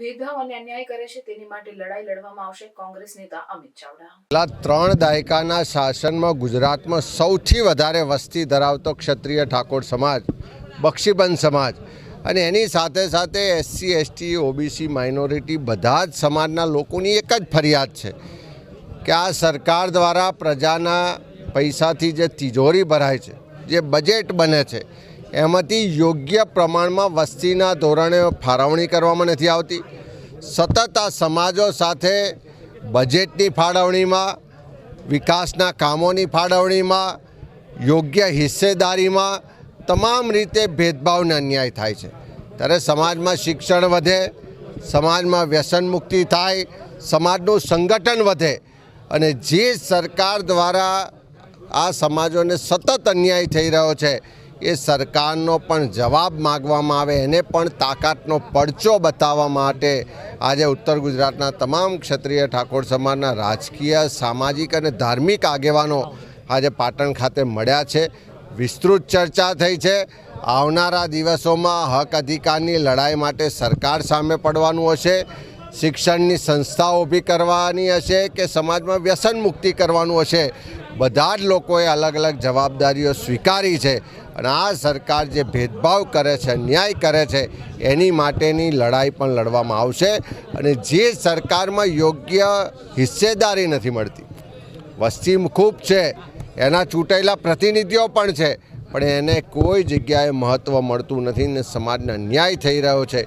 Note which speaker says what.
Speaker 1: ભેદભાવ અને અન્યાય કરે છે, તેની માટે લડાઈ લડવામાં આવશે કોંગ્રેસ નેતા અમિત ચાવડા.
Speaker 2: ત્રણ દાયકાના શાસનમાં ગુજરાતમાં સૌથી વધારે વસ્તી ધરાવતો ક્ષત્રિય ઠાકોર સમાજ, બક્ષીબંધ સમાજ અને એની સાથે સાથે એસસી, એસટી, ઓબીસી, માઇનોરિટી બધા જ સમાજના લોકોની એક જ ફરિયાદ છે કે આ સરકાર દ્વારા પ્રજાના પૈસાથી જે તિજોરી ભરાય છે, જે બજેટ બને છે એમાંથી યોગ્ય પ્રમાણમાં વસ્તીના ધોરણે ફાળવણી કરવામાં નથી આવતી. સતત આ સમાજો સાથે બજેટની ફાળવણીમાં, વિકાસના કામોની ફાળવણીમાં, યોગ્ય હિસ્સેદારીમાં તમામ રીતે ભેદભાવને અન્યાય થાય છે. ત્યારે સમાજમાં શિક્ષણ વધે, સમાજમાં વ્યસન મુક્તિ થાય, સમાજનું સંગઠન વધે અને જે સરકાર દ્વારા આ સમાજોને સતત અન્યાય થઈ રહ્યો છે એ સરકારનો પણ જવાબ માગવામાં આવે, એને પણ તાકાતનો પડચો બતાવવા માટે આજે ઉત્તર ગુજરાતના તમામ ક્ષત્રિય ઠાકોર સમાજના રાજકીય, સામાજિક અને ધાર્મિક આગેવાનો આજે પાટણ ખાતે મળ્યા છે. વિસ્તૃત ચર્ચા થઈ છે. આવનારા દિવસોમાં હક અધિકારની લડાઈ માટે સરકાર સામે પડવાનું હશે. શિક્ષણની સંસ્થાઓ ઊભી કરવાની હશે કે સમાજમાં વ્યસન મુક્તિ કરવાનું હશે? બધા જ લોકોએ અલગ અલગ જવાબદારીઓ સ્વીકારી છે અને આ સરકાર જે ભેદભાવ કરે છે ન્યાય કરે છે, એની માટેની લડાઈ પણ લડવામાં આવશે અને જે સરકારમાં યોગ્ય હિસ્સેદારી નથી મળતી, વસ્તી ખૂબ છે, એના ચૂંટાયેલા પ્રતિનિધિઓ પણ છે, પણ એને કોઈ જગ્યાએ મહત્ત્વ મળતું નથી ને સમાજને અન્યાય થઈ રહ્યો છે.